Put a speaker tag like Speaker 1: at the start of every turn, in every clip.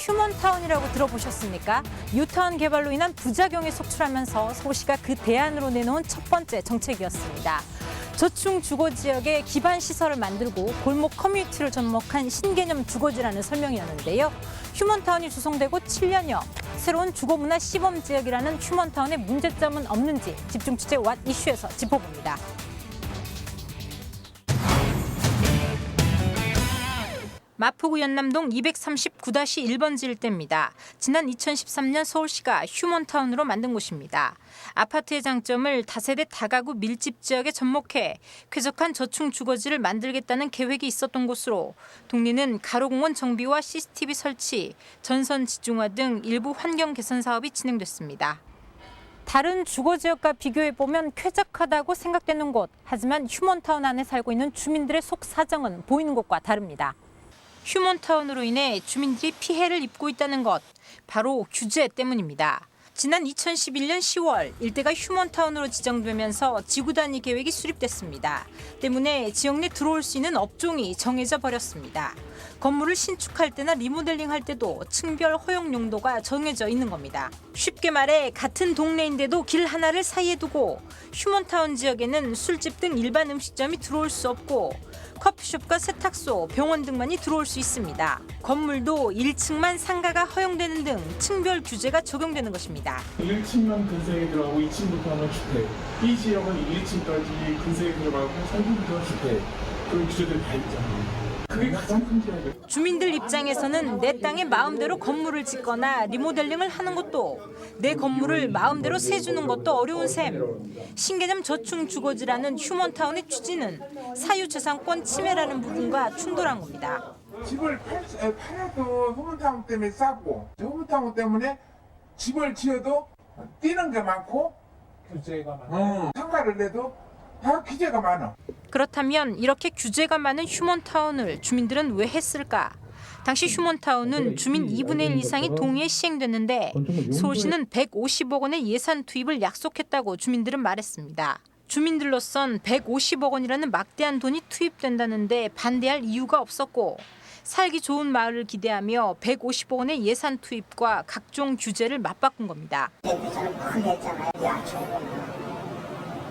Speaker 1: 휴먼타운이라고 들어보셨습니까? 뉴타운 개발로 인한 부작용에 속출하면서 서울시가 그 대안으로 내놓은 첫 번째 정책이었습니다. 저층 주거 지역에 기반 시설을 만들고 골목 커뮤니티를 접목한 신개념 주거지라는 설명이었는데요. 휴먼타운이 조성되고 7년여 새로운 주거 문화 시범 지역이라는 휴먼타운의 문제점은 없는지 집중 취재 왓 이슈에서 짚어봅니다. 마포구 연남동 239-1번지 일대입니다. 지난 2013년 서울시가 휴먼타운으로 만든 곳입니다. 아파트의 장점을 다세대 다가구 밀집 지역에 접목해 쾌적한 저층 주거지를 만들겠다는 계획이 있었던 곳으로 동리는 가로공원 정비와 CCTV 설치, 전선 지중화 등 일부 환경 개선 사업이 진행됐습니다. 다른 주거 지역과 비교해 보면 쾌적하다고 생각되는 곳. 하지만 휴먼타운 안에 살고 있는 주민들의 속 사정은 보이는 곳과 다릅니다. 휴먼타운으로 인해 주민들이 피해를 입고 있다는 것 바로 규제 때문입니다. 지난 2011년 10월 일대가 휴먼타운으로 지정되면서 지구 단위 계획이 수립됐습니다. 때문에 지역 내 들어올 수 있는 업종이 정해져 버렸습니다. 건물을 신축할 때나 리모델링 할 때도 층별 허용 용도가 정해져 있는 겁니다. 쉽게 말해 같은 동네인데도 길 하나를 사이에 두고 휴먼타운 지역에는 술집 등 일반 음식점이 들어올 수 없고 커피숍과 세탁소, 병원 등만이 들어올 수 있습니다. 건물도 1층만 상가가 허용되는 등 층별 규제가 적용되는 것입니다.
Speaker 2: 1층만 근생에 들어가고 2층부터는 주택. 이 지역은 1층까지 근생에 들어가고 3층부터 주택. 그런 규제들이 다 있잖아요.
Speaker 1: 주민들 입장에서는 내 땅에 마음대로 건물을 짓거나 리모델링을 하는 것도 내 건물을 마음대로 세주는 것도 어려운 셈. 신개념 저층 주거지라는 휴먼타운의 취지는 사유재산권 침해라는 부분과 충돌한 겁니다.
Speaker 3: 집을 팔, 팔아도 후문타운 때문에 싸고 후문타운 때문에 집을 지어도 뛰는 게 많고
Speaker 2: 규제가 많아요.
Speaker 3: 어, 상가를 내도 다 규제가 많아.
Speaker 1: 그렇다면 이렇게 규제가 많은 휴먼타운을 주민들은 왜 했을까? 당시 휴먼타운은 주민 2분의 1 이상이 동의에 시행됐는데 서울시는 150억 원의 예산 투입을 약속했다고 주민들은 말했습니다. 주민들로선 150억 원이라는 막대한 돈이 투입된다는데 반대할 이유가 없었고 살기 좋은 마을을 기대하며 150억 원의 예산 투입과 각종 규제를 맞바꾼 겁니다.
Speaker 4: 대표자는 크게 했잖아요. 야, 저거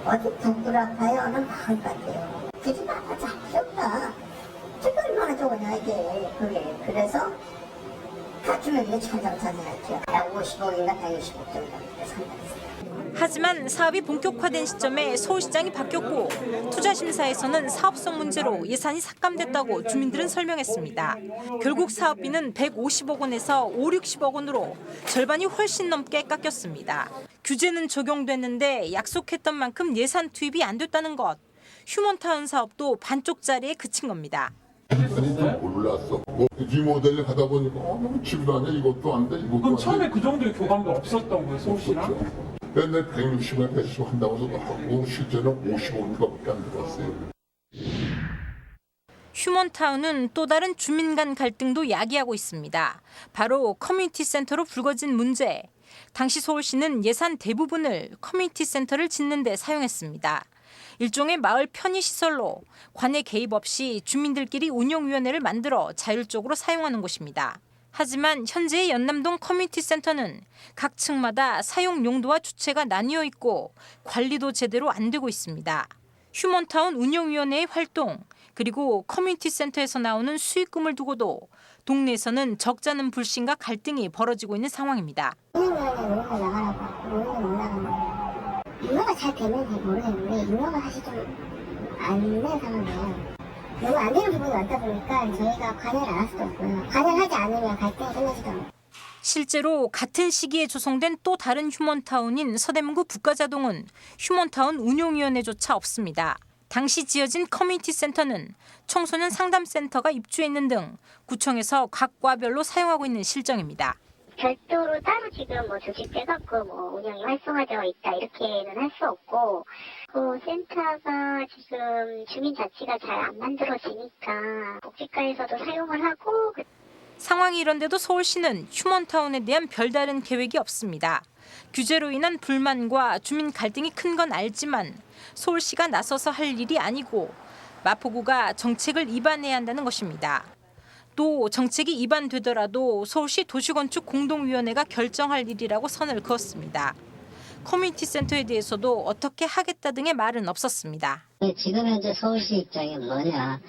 Speaker 4: 어디 북부라파요는 마을 같아요. 그지 마다 잘 키웠다. 저게 얼마나 좋으냐, 이게. 그게. 그래서 다 주민들이 찬성찬성했죠. 150억인가 160억 정도 상당했어요.
Speaker 1: 하지만 사업이 본격화된 시점에 서울시장이 바뀌었고 투자심사에서는 사업성 문제로 예산이 삭감됐다고 주민들은 설명했습니다. 결국 사업비는 150억 원에서 5, 60억 원으로 절반이 훨씬 넘게 깎였습니다. 규제는 적용됐는데 약속했던 만큼 예산 투입이 안 됐다는 것. 휴먼타운 사업도 반쪽짜리에 그친 겁니다.
Speaker 5: 좀 몰랐어. 뭐 리모델링 하다 보니까 어 너무 집도 아니야 이것도 안 돼 이것도
Speaker 2: 그럼
Speaker 5: 안
Speaker 2: 처음에
Speaker 5: 돼.
Speaker 2: 그 정도의 교감도 없었던 거예요, 서울시랑?
Speaker 5: 없었죠. 맨날 160만 110 한다고 해서 하고 실제는 50원가밖에 안 들었어요.
Speaker 1: 휴먼타운은 또 다른 주민 간 갈등도 야기하고 있습니다. 바로 커뮤니티 센터로 불거진 문제. 당시 서울시는 예산 대부분을 커뮤니티 센터를 짓는 데 사용했습니다. 일종의 마을 편의 시설로 관내 개입 없이 주민들끼리 운영위원회를 만들어 자율적으로 사용하는 곳입니다. 하지만 현재의 연남동 커뮤니티 센터는 각 층마다 사용 용도와 주체가 나뉘어 있고 관리도 제대로 안 되고 있습니다. 휴먼타운 운영위원회의 활동 그리고 커뮤니티 센터에서 나오는 수익금을 두고도 동네에서는 적잖은 불신과 갈등이 벌어지고 있는 상황입니다.
Speaker 4: 운영위원회 나가라고. 운영을 못 나가 는 인허가 잘 되면 모르겠는데 인허가 사실 좀안 되는 상황이에요. 너무 안 되는 부분이 많다 보니까 저희가 관여를 안 할 수도 없고요. 관여를 하지 않으면 갈등이 끝나지도 않고.
Speaker 1: 실제로 같은 시기에 조성된 또 다른 휴먼타운인 서대문구 북가자동은 휴먼타운 운용위원회조차 없습니다. 당시 지어진 커뮤니티 센터는 청소년 상담센터가 입주해 있는 등 구청에서 각 과별로 사용하고 있는 실정입니다.
Speaker 6: 별도로 따로 지금 뭐 조직돼갖고 뭐 운영이 활성화되어 있다 이렇게는 할 수 없고 그 센터가 지금 주민 자치가 잘 안 만들어지니까 복지과에서도 사용을 하고 그
Speaker 1: 상황이 이런데도 서울시는 휴먼타운에 대한 별다른 계획이 없습니다. 규제로 인한 불만과 주민 갈등이 큰 건 알지만 서울시가 나서서 할 일이 아니고 마포구가 정책을 입안해야 한다는 것입니다. 또 정책이 입안되더라도 서울시 도시건축 공동위원회가 결정할 일이라고 선을 그었습니다. 커뮤니티 센터에 대해서도 어떻게 하겠다 등의 말은 없었습니다.
Speaker 7: 네, 지금 현재 서울시 입장이 뭐냐?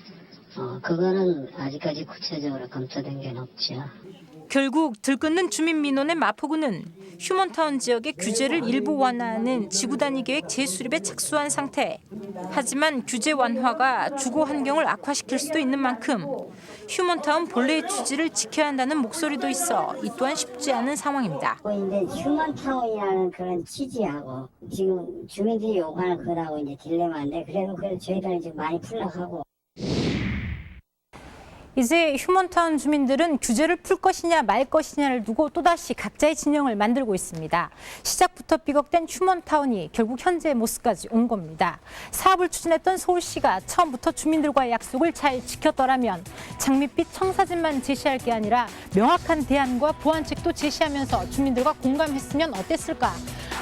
Speaker 7: 어, 그거는 아직까지 구체적으로 검토된 게 없죠.
Speaker 1: 결국 들끓는 주민 민원의 마포구는 휴먼타운 지역의 규제를 일부 완화하는 지구 단위 계획 재수립에 착수한 상태. 하지만 규제 완화가 주거 환경을 악화시킬 수도 있는 만큼 휴먼타운 본래의 취지를 지켜야 한다는 목소리도 있어 이 또한 쉽지 않은 상황입니다.
Speaker 8: 이제 휴먼타운이라는 그런 취지하고 지금 주민들이 요구하는 거라고 이제 딜레마인데 그래도 그래도 저희들은 지금 많이 풀려가고
Speaker 1: 이제 휴먼타운 주민들은 규제를 풀 것이냐 말 것이냐를 두고 또다시 각자의 진영을 만들고 있습니다. 시작부터 삐걱댄 휴먼타운이 결국 현재의 모습까지 온 겁니다. 사업을 추진했던 서울시가 처음부터 주민들과의 약속을 잘 지켰더라면 장밋빛 청사진만 제시할 게 아니라 명확한 대안과 보완책도 제시하면서 주민들과 공감했으면 어땠을까?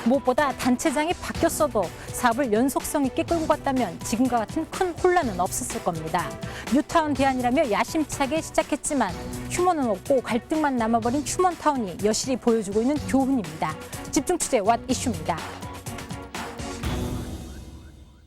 Speaker 1: 무엇보다 단체장이 바뀌었어도 사업을 연속성 있게 끌고 갔다면 지금과 같은 큰 혼란은 없었을 겁니다. 뉴타운 대안이라며 야심차게 시작했지만 휴먼은 없고 갈등만 남아버린 휴먼타운이 여실히 보여주고 있는 교훈입니다. 집중 취재 왓 이슈입니다.